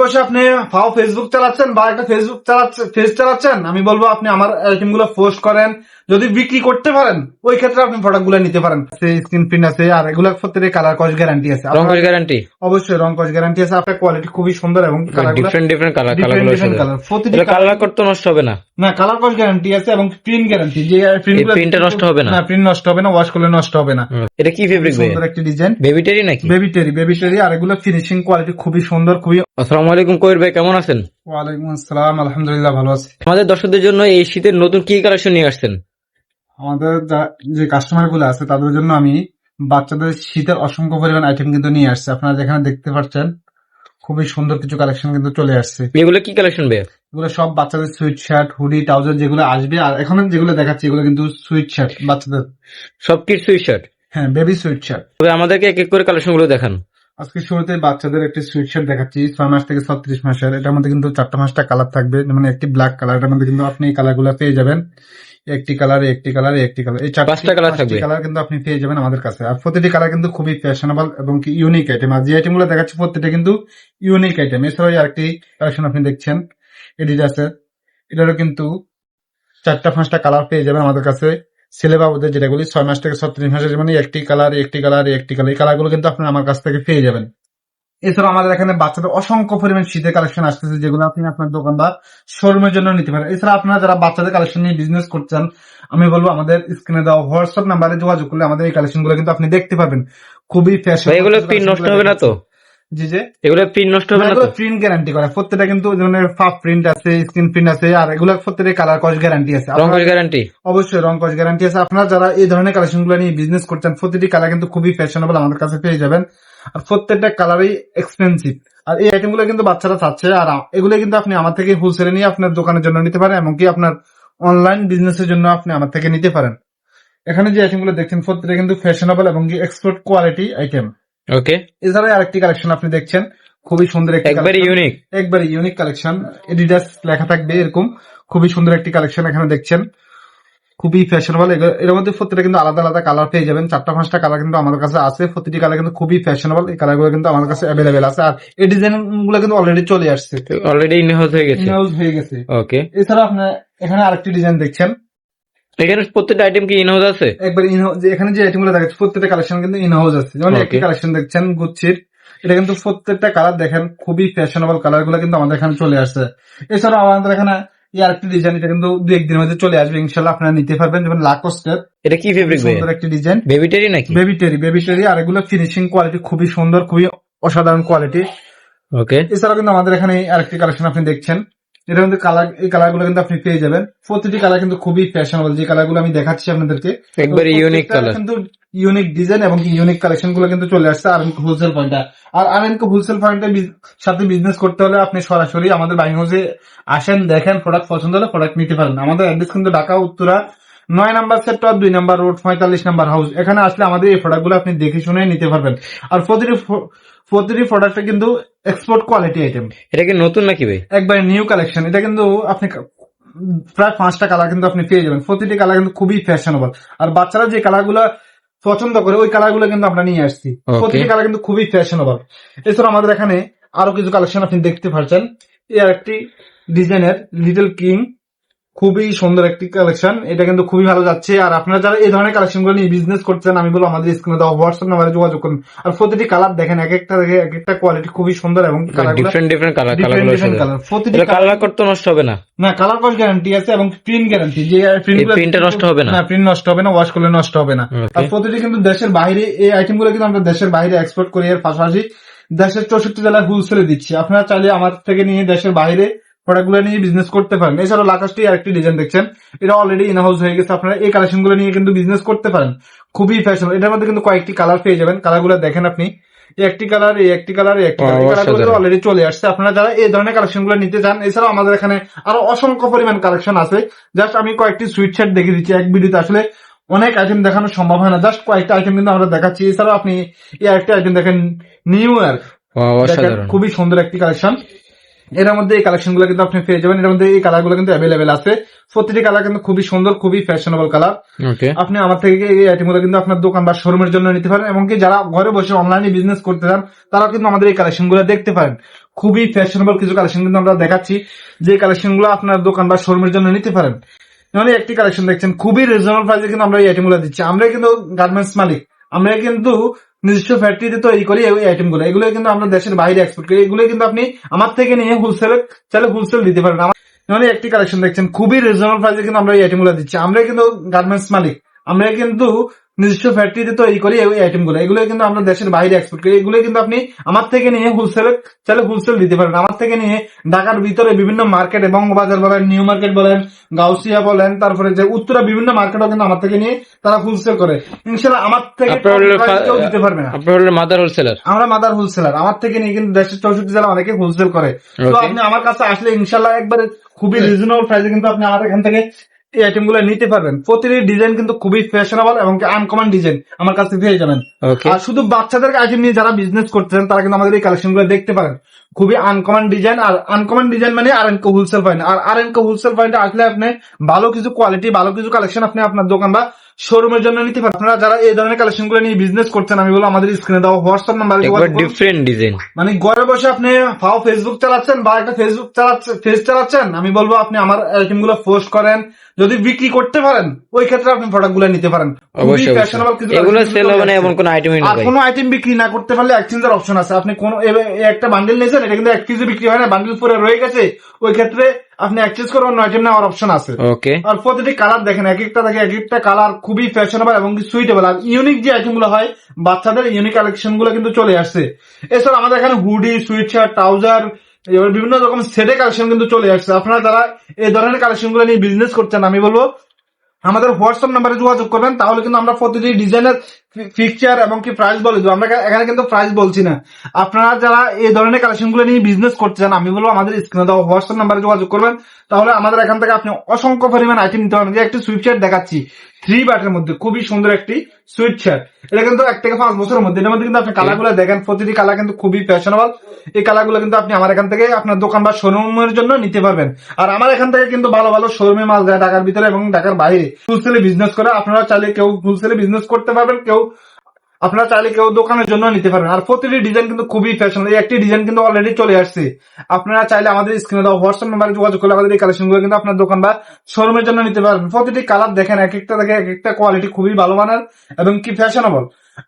বসে আপনি ফাও ফেসবুক চালাচ্ছেন বা একটা ফেসবুক চালাচ্ছেন ফেস চালাচ্ছেন আমি বলব আপনি আমার আইটেমগুলো পোস্ট করেন। যদি বিক্রি করতে পারেন ওই ক্ষেত্রে আপনি প্রোডাক্টগুলো নিতে পারেন। স্ক্রিন প্রিন্ট আছে আর এগুলো প্রত্যেকে কালার কস গ্যারান্টি আছে। রং কস গ্যারান্টি অবশ্যই রং কস গ্যারান্টি আছে আপনার কোয়ালিটি খুবই সুন্দর এবং ডিফারেন্ট ডিফারেন্ট কালার কালারগুলো। প্রতিটি কালার করতে নষ্ট হবে না। না কালার কস গ্যারান্টি আছে এবং প্রিন্ট গ্যারান্টি যে প্রিন্ট print নষ্ট হবে না? না প্রিন্ট নষ্ট হবে না ওয়াশ করলে নষ্ট হবে না। এটা কি ফেব্রিক ভাই সুন্দর একটি ডিজাইন বেবিটারি নাকি? বেবি টেরি বেবি টেরি আর এগুলো ফিনিশিং কোয়ালিটি খুবই সুন্দর খুবই আসসালামু আলাইকুম কবির ভাই কেমন আছেন? ওয়ালাইকুম আসসালাম আলহামদুলিল্লাহ ভালো আছি। আমাদের দর্শকদের জন্য এই শীতের নতুন কি কালেকশন নিয়ে আসছেন? আমাদের যে কাস্টমারগুলো আছে তাদের জন্য আমি বাচ্চাদের শীতের অসংখ্য পরিমাণ আইটেম কিন্তু নিয়ে আসছে। আপনারা যেখানে দেখতে পাচ্ছেন খুবই সুন্দর কিছু কালেকশন কিন্তু চলে আসছে। এগুলো কি কালেকশন ভাই এগুলো সব বাচ্চাদের সুইট শার্ট হুডি ট্রাউজার যেগুলো আসবে আর এখন যেগুলো দেখাচ্ছি এগুলো কিন্তু সুইট শার্ট বাচ্চাদের। সব কিট সুইট শার্ট হ্যাঁ বেবি সুইট শার্ট তবে আমাদেরকে এক এক করে কালেকশনগুলো দেখান। আজকে শুরুতে বাচ্চাদের একটি সুইট শার্ট দেখাচ্ছি। ছয় মাস থেকে ছত্রিশ মাসের। এটার মধ্যে কিন্তু চারটা পাঁচটা কালার থাকবে। মানে একটি ব্ল্যাক কালার এটার মধ্যে কিন্তু আপনি এই কালারগুলো পেয়ে যাবেন। একটি কালার একটি কালার একটি কালার এই চারটি colour থাকবে। কালার কিন্তু আপনি পেয়ে যাবেন আমাদের কাছে। আর প্রতিটি কালার কিন্তু খুবই ফ্যাশনেবল এবং কি ইউনিক আইটেম আর যে আইটেমগুলো দেখাচ্ছি প্রত্যেকটা কিন্তু ইউনিক আইটেম এছাড়াও আরেকটি কালেকশন আপনি দেখছেন। এডিডাসের এটারও কিন্তু চারটা পাঁচটা কালার পেয়ে যাবেন আমাদের কাছে। ছেলে বাবুদের যেটাগুলি ছয় মাস থেকে ছত্রিশ মাসের মানে একটি কালার একটি কালার একটি কালার এই কালারগুলো কিন্তু আপনার আমার কাছ থেকে পেয়ে যাবেন। এছাড়াও আমাদের এখানে বাচ্চাদের অসংখ্য পরিমাণ শীতের কালেকশন আসতেছে যেগুলো আপনি আপনার দোকান বা শোরুমের জন্য নিতে পারেন। এছাড়া আপনারা যারা বাচ্চাদের কালেকশন নিয়ে বিজনেস করছেন আমি বলব আমাদের স্ক্রিনে দেওয়া হোয়াটসঅ্যাপ নাম্বারে যোগাযোগ করলে আমাদের এই কালেকশনগুলো কিন্তু আপনি দেখতে পাবেন খুবই ফ্যাশন এগুলো নষ্ট হবে না তো? জি যে এগুলো প্রিন্ট নষ্ট হবে না প্রিন্ট গ্যারান্টি করে। প্রত্যেকটা কিন্তু ধরনের ফাফ প্রিন্ট আছে স্ক্রিন প্রিন্ট আছে আর এগুলো প্রত্যেকটা কালার কস গ্যারান্টি আছে। রং আপনারা- গ্যারান্টি অবশ্যই রং কস গ্যারান্টি আছে। আপনারা যারা এই ধরনের কালেকশনগুলো নিয়ে বিজনেস করছেন প্রতিটি কালার কিন্তু খুবই ফ্যাশনেবল আমাদের কাছে পেয়ে যাবেন। আর প্রত্যেকটা কালারই এক্সপেন্সিভ আর এই আইটেমগুলো কিন্তু বাচ্চারা চাচ্ছে আর এগুলো কিন্তু আপনি আমার থেকে হোলসেলে নিয়ে আপনার দোকানের জন্য নিতে পারেন এমনকি আপনার অনলাইন বিজনেসের জন্য আপনি আমার থেকে নিতে পারেন। এখানে যে আইটেমগুলো দেখছেন প্রত্যেকটা কিন্তু ফ্যাশনেবল এবং এক্সপোর্ট কোয়ালিটি আইটেম ওকে এছাড়াও আরেকটি কালেকশন আপনি দেখছেন। খুবই সুন্দর একটি একবারে ইউনিক একবারে ইউনিক কালেকশন এডিডাস লেখা থাকবে এরকম। খুবই সুন্দর একটি কালেকশন এখানে দেখছেন। খুবই ফ্যাশনেবল এর মধ্যে প্রত্যেকটা কিন্তু আলাদা আলাদা কালার পেয়ে যাবেন। চারটা পাঁচটা কালার কিন্তু আমাদের কাছে আছে। প্রতিটি কালার কিন্তু খুবই ফ্যাশনেবল এই কালারগুলো কিন্তু আমাদের কাছে অ্যাভেলেবেল আছে। আর এই ডিজাইনগুলো কিন্তু অলরেডি চলে আসছে। অলরেডি ইনহাউস হয়ে গেছে। ইনহাউস হয়ে গেছে। ওকে এছাড়া আপনার এখানে আরেকটি ডিজাইন দেখছেন। এখানে প্রত্যেকটা আইটেম কি ইনহাউস আছে? একবার ইনহাউস এখানে যে আইটেমগুলো দেখাচ্ছে প্রত্যেকটা কালেকশন কিন্তু ইনহাউস আছে। যেমন একটি কালেকশন দেখছেন গুচ্ছির এটা কিন্তু প্রত্যেকটা কালার দেখেন খুবই ফ্যাশনেবল কালারগুলো কিন্তু আমাদের এখানে চলে আসছে। এছাড়াও আমাদের এখানে এই আরেকটি ডিজাইন এটা কিন্তু দু একদিনের মধ্যে চলে আসবে ইনশাল্লাহ আপনারা নিতে পারবেন। যেমন লাকোস্টের এটা কি ফেব্রিক সুন্দর একটি ডিজাইন বেবিটারি নাকি? বেবি টেরি বেবি টেরি আর এগুলো ফিনিশিং কোয়ালিটি খুবই সুন্দর খুবই অসাধারণ কোয়ালিটি ওকে এছাড়াও কিন্তু আমাদের এখানে আরেকটি কালেকশন আপনি দেখছেন। এটা কিন্তু কালার এই কালারগুলো কিন্তু আপনি পেয়ে যাবেন। প্রতিটি কালার কিন্তু খুবই ফ্যাশনেবল যে কালারগুলো আমি দেখাচ্ছি আপনাদেরকে একবারে ইউনিক কালার কিন্তু ইউনিক ডিজাইন এবং ইউনিক কালেকশনগুলো কিন্তু চলে আসছে আর হোলসেল পয়েন্টটা আর আরেনকো হোলসেল পয়েন্টের সাথে বিজনেস করতে হলে আপনি সরাসরি আমাদের বাইং হাউসে আসেন দেখেন প্রোডাক্ট পছন্দ হলে প্রোডাক্ট নিতে পারেন। আমাদের অ্যাড্রেস কিন্তু ঢাকা উত্তরা নয় নাম্বার সেক্টর দুই নাম্বার রোড পঁয়তাল্লিশ নাম্বার হাউস এখানে আসলে আমাদের এই প্রোডাক্টগুলো আপনি দেখে শুনে নিতে পারবেন। আর প্রতিটি প্রতিটি প্রোডাক্টে কিন্তু এক্সপোর্ট কোয়ালিটি আইটেম এটা কি নতুন নাকি ভাই? একবার নিউ কালেকশন এটা কিন্তু আপনি প্রায় পাঁচটা কালার কিন্তু আপনি পেয়ে যাবেন। প্রতিটি কালার কিন্তু খুবই ফ্যাশনেবল আর বাচ্চারা যে কালারগুলো পছন্দ করে ওই কালারগুলো কিন্তু আমরা নিয়ে আসছি। প্রতিটি কালার কিন্তু খুবই ফ্যাশনেবল এছাড়া আমাদের এখানে আরও কিছু কালেকশন আপনি দেখতে পাচ্ছেন এর একটি ডিজাইনের লিটল কিং খুবই সুন্দর একটি কালেকশন এটা কিন্তু খুবই ভালো যাচ্ছে। আর আপনারা যারা এই ধরনের কালেকশনগুলো নিয়ে বিজনেস করছেন আমি বলব আমাদের স্ক্রিনে দেওয়া হোয়াটসঅ্যাপ নাম্বারে যোগাযোগ করুন। আর প্রতিটি কালার দেখেন এক একটা দেখে এক একটা কোয়ালিটি খুবই সুন্দর এবং colour different different colour colour different প্রতিটি কালার করতে নষ্ট হবে না। না কালার কস গ্যারান্টি আছে এবং প্রিন্ট গ্যারান্টি যে প্রিন্ট এই print টা নষ্ট হবে না? না প্রিন্ট নষ্ট হবে না ওয়াশ করলে নষ্ট হবে না। আর প্রতিটি কিন্তু দেশের বাইরে এই আইটেমগুলো কিন্তু আমরা দেশের বাইরে এক্সপোর্ট করি। এর পাশাপাশি দেশের চৌষট্টি জেলায় হোলসেলে দিচ্ছি। আপনারা চাইলে আমার থেকে নিয়ে দেশের বাইরে প্রোডাক্টগুলো নিয়ে বিজনেস করতে পারেন। এছাড়াও লাকাশটি আরেকটি ডিজাইন দেখছেন। এটা অলরেডি ইন হাউস হয়ে গেছে। আপনারা এই কালেকশনগুলো নিয়ে কিন্তু বিজনেস করতে পারেন। খুবই ফ্যাশন এটার মধ্যে কিন্তু কয়েকটি কালার পেয়ে যাবেন। কালারগুলো দেখেন আপনি। একটি কালার এই একটি কালার এই একটি কালার। অলরেডি চলে আসছে। আপনারা যারা এই ধরনের কালেকশনগুলো নিতে চান এছাড়াও আমাদের এখানে আরও অসংখ্য পরিমাণ কালেকশন আছে। জাস্ট আমি কয়েকটি সুইট শার্ট দেখে দিচ্ছি এক ভিডিওতে। আসলে অনেক আইটেম দেখানো সম্ভব হয় না। জাস্ট কয়েকটা আইটেম কিন্তু আমরা দেখাচ্ছি। এছাড়াও আপনি এই আরেকটা আইটেম দেখেন নিউ ইয়ার খুবই সুন্দর একটি কালেকশন এর মধ্যে এই কালেকশনগুলো কিন্তু আপনি পেয়ে যাবেন। এর মধ্যে এই কালারগুলো কিন্তু অ্যাভেলেবেল আছে। প্রতিটি কালার কিন্তু খুবই সুন্দর খুবই ফ্যাশনেবল কালার আপনি আমার থেকে এই আইটেমগুলো কিন্তু আপনার দোকান বা শোরুমের জন্য নিতে পারেন এমনকি যারা ঘরে বসে অনলাইনে বিজনেস করতে চান তারা কিন্তু আমাদের এই কালেকশনগুলো দেখতে পারেন। খুবই ফ্যাশনেবল কিছু কালেকশন কিন্তু আমরা দেখাচ্ছি যে কালেকশনগুলো আপনার দোকান বা শোরুমের জন্য নিতে পারেন। মানে একটি কালেকশন দেখছেন খুবই রিজনেবল প্রাইসে কিন্তু আমরা এই আইটেমগুলো দিচ্ছি। আমরা কিন্তু গার্মেন্টস মালিক। আমরা কিন্তু নিজস্ব ফ্যাক্টরিতে তৈরি করি এই আইটেমগুলো এগুলো কিন্তু আমরা দেশের বাইরে এক্সপোর্ট করি। এগুলো কিন্তু আপনি আমার থেকে নিয়ে হোলসেল চাইলে হোলসেল দিতে পারেন। আমার একটি কালেকশন দেখছেন। খুবই রিজনেবল প্রাইসে কিন্তু আমরা এই আইটেমগুলো দিচ্ছি। আমরা কিন্তু গার্মেন্টস মালিক। আমরা কিন্তু নিজস্ব ফ্যাক্টরিতে তৈরি করি এই আইটেমগুলো এগুলো কিন্তু আমরা দেশের বাইরে এক্সপোর্ট করি। এগুলো কিন্তু আপনি আমার থেকে নিয়ে হোলসেল চাইলে হোলসেল দিতে পারেন। আমার থেকে নিয়ে ঢাকার ভিতরে বিভিন্ন মার্কেট এবং বাজার বলেন নিউ মার্কেট বলেন গাউসিয়া বলেন তারপরে যে উত্তরা বিভিন্ন মার্কেটও কিন্তু আমার থেকে নিয়ে তারা হোলসেল করে। ইনশাল্লাহ আমার থেকে কেউ দিতে পারবে না। মাদার হোলসেলার আমরা মাদার হোলসেলার আমার থেকে নিয়ে কিন্তু দেশের চৌষট্টি জেলা অনেকে হোলসেল করে। তো আপনি আমার কাছে আসলে ইনশাল্লাহ একবারে খুবই রিজনেবল প্রাইসে কিন্তু আপনি আমার এখান থেকে এই আইটেমগুলো নিতে পারবেন। প্রতিটি ডিজাইন কিন্তু খুবই ফ্যাশনেবল এবং আনকমন ডিজাইন আমার কাছে পেয়ে যাবেন। আর শুধু বাচ্চাদের আইটেম নিয়ে যারা বিজনেস করতেছেন তারা কিন্তু আমাদের এই কালেকশনগুলো দেখতে পারেন। খুবই আনকমন ডিজাইন আর আনকমন ডিজাইন মানে আর এনকো হোলসেল পয়েন্ট আর আর এনকো হোলসেল পয়েন্টে আসলে আপনি ভালো কিছু কোয়ালিটি ভালো কিছু কালেকশন আপনি আপনার দোকান বা শোরুমের জন্য নিতে পারেন আপনারা যারা এই ধরনের কালেকশনগুলো নিয়ে বিজনেস করছেন আমি বলব আমাদের স্ক্রিনে দেওয়া হোয়াটসঅ্যাপ নাম্বার ডিফারেন্ট ডিজাইন মানে ঘরে বসে আপনি ফাও ফেসবুক চালাচ্ছেন বা একটা ফেসবুক চালাচ্ছেন ফেস চালাচ্ছেন আমি বলব আপনি আমার আইটেমগুলো পোস্ট করেন। যদি বিক্রি করতে পারেন ওই ক্ষেত্রে আপনি প্রোডাক্টগুলো নিতে পারেন। অবশ্যই কিছু। এগুলো সেল হবে না এমন কোনো আইটেমই না আর কোনো আইটেম বিক্রি না করতে পারলে এক্সচেঞ্জের অপশন আছে। আপনি কোন একটা বান্ডেল নিয়েছেন এটা কিন্তু এক পিসে বিক্রি হয় না বান্ডেল পুরো রয়ে গেছে ওই ক্ষেত্রে আপনি এক্সচেঞ্জ করবেন আইটেম নেওয়ার অপশন আছে। ওকে আর প্রতিটি কালার দেখেন এক একটা দেখে এক একটা কালার খুবই ফ্যাশনেবল এবং সুইটেবল আর ইউনিক যে আইটেমগুলো হয় বাচ্চাদের ইউনিক কালেকশনগুলো কিন্তু চলে আসছে। এছাড়া আমাদের এখানে হুডি সুইট শার্ট ট্রাউজার এবার বিভিন্ন রকম সেটে কালেকশন কিন্তু চলে আসছে। আপনারা যারা এই ধরনের কালেকশনগুলো নিয়ে বিজনেস করছেন আমি বলব আমাদের হোয়াটসঅ্যাপ নাম্বারে যোগাযোগ করবেন, তাহলে কিন্তু আমরা প্রতিটি ডিজাইনের ফিকচার এবং কি প্রাইস বলে দেবো। আমরা এখানে কিন্তু প্রাইস বলছি না। আপনারা যারা এই ধরনের কালেকশনগুলো নিয়ে বিজনেস করতে চান, আমি বলব আমাদের স্ক্রিনে দেওয়া হোয়াটসঅ্যাপ নাম্বারে যোগাযোগ করবেন। তাহলে আমাদের এখান থেকে আপনি অসংখ্য পরিমাণ আইটেম নিতে পারবেন। যে একটি সুইপচার দেখাচ্ছি। থ্রি বাটের মধ্যে খুবই সুন্দর একটি সুইট শার্ট এটা কিন্তু এক থেকে পাঁচ বছরের মধ্যে। এটার মধ্যে কিন্তু আপনি কালারগুলো দেখেন প্রতিটি কালার কিন্তু খুবই ফ্যাশনেবল এই কালারগুলো কিন্তু আপনি আমার এখান থেকে আপনার দোকান বা শোরুমের জন্য নিতে পারবেন। আর আমার এখান থেকে কিন্তু ভালো ভালো শোরুমে মাল যায় ঢাকার ভিতরে এবং ঢাকার বাইরে। হোলসেলে বিজনেস করে আপনারা চাইলে কেউ হোলসেলে বিজনেস করতে পারবেন কেউ আপনারা চাইলে কেউ দোকানের জন্য নিতে পারবেন। আর প্রতিটি ডিজাইন কিন্তু খুবই ফ্যাশন এই একটি ডিজাইন কিন্তু অলরেডি চলে আসছে। আপনারা চাইলে আমাদের স্ক্রিনে দেওয়া হোয়াটসঅ্যাপ নাম্বারে যোগাযোগ করলে আমাদের এই কালেকশনগুলো কিন্তু আপনার দোকান বা শোরুমের জন্য নিতে পারবেন। প্রতিটি কালার দেখেন, এক একটা দেখে এক একটা কোয়ালিটি খুবই ভালো মানের এবং কি ফ্যাশনেবল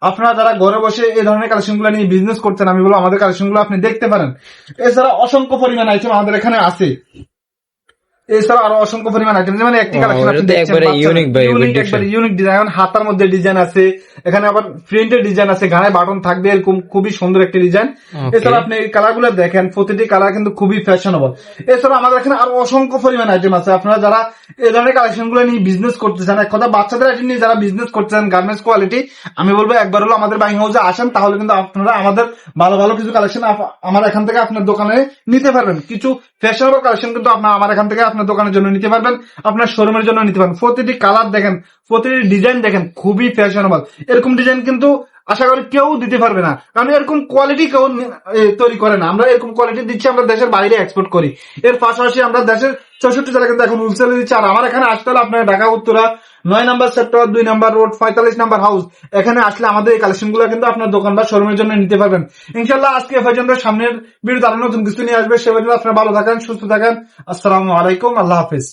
আপনারা যারা ঘরে বসে এই ধরনের কালেকশনগুলো নিয়ে বিজনেস করছেন, আমি বলব আমাদের কালেকশনগুলো আপনি দেখতে পারেন। এছাড়া অসংখ্য পরিমাণ আইটেম আমাদের এখানে আছে। এছাড়া আরও অসংখ্য পরিমাণ আইটেম যেমন একটি কালেকশন একবারে ভাই, ইউনিক একবারে ইউনিক ডিজাইন হাতার মধ্যে ডিজাইন আছে এখানে আবার প্রিন্টের ডিজাইন আছে গায়ে বাটন থাকবে এরকম খুবই সুন্দর একটি ডিজাইন এছাড়া আপনি এই কালারগুলো দেখেন প্রতিটি কালার কিন্তু খুবই ফ্যাশনেবল এছাড়া আমাদের এখানে আরও অসংখ্য পরিমাণ আইটেম আছে। আপনারা যারা এই ধরনের কালেকশনগুলো নিয়ে বিজনেস করতে চান এক কথা বাচ্চাদের আইটেম নিয়ে যারা বিজনেস করতে চান গার্মেন্টস কোয়ালিটি আমি বলব একবার হলো আমাদের বাইং হাউসে আসেন তাহলে কিন্তু আপনারা আমাদের ভালো ভালো কিছু কালেকশন আমার এখান থেকে আপনার দোকানে নিতে পারবেন। কিছু ফ্যাশনেবল কালেকশন কিন্তু আপনার আমার এখান থেকে আপনার দোকানের জন্য নিতে পারবেন, আপনার শোরুমের জন্য নিতে পারবেন। প্রতিটি কালার দেখেন, প্রতিটি ডিজাইন দেখেন, খুবই ফ্যাশনেবল এরকম ডিজাইন কিন্তু আশা করি কেউ দিতে পারবে না। কারণ এরকম কোয়ালিটি কেউ তৈরি করে না। আমরা এরকম কোয়ালিটি দিচ্ছি, আমরা দেশের বাইরে এক্সপোর্ট করি। এর পাশাপাশি আমরা দেশের চৌষট্টি জেলা কিন্তু এখন হোলসেলে দিচ্ছি। আর আমার এখানে আসতে হলে আপনার ঢাকা, উত্তরা, নয় নাম্বার সেক্টর দুই নাম্বার রোড পঁয়তাল্লিশ নাম্বার হাউস এখানে আসলে আমাদের এই কালেকশনগুলো কিন্তু আপনার দোকান বা শোরুমের জন্য নিতে পারবেন। ইনশাল্লাহ আজকে এ পর্যন্ত সামনের ভিডিও আরও নতুন কিছু নিয়ে আসবে। সে পর্যন্ত আপনারা ভালো থাকেন, সুস্থ থাকেন। আসসালামু আলাইকুম, আল্লাহ হাফিজ।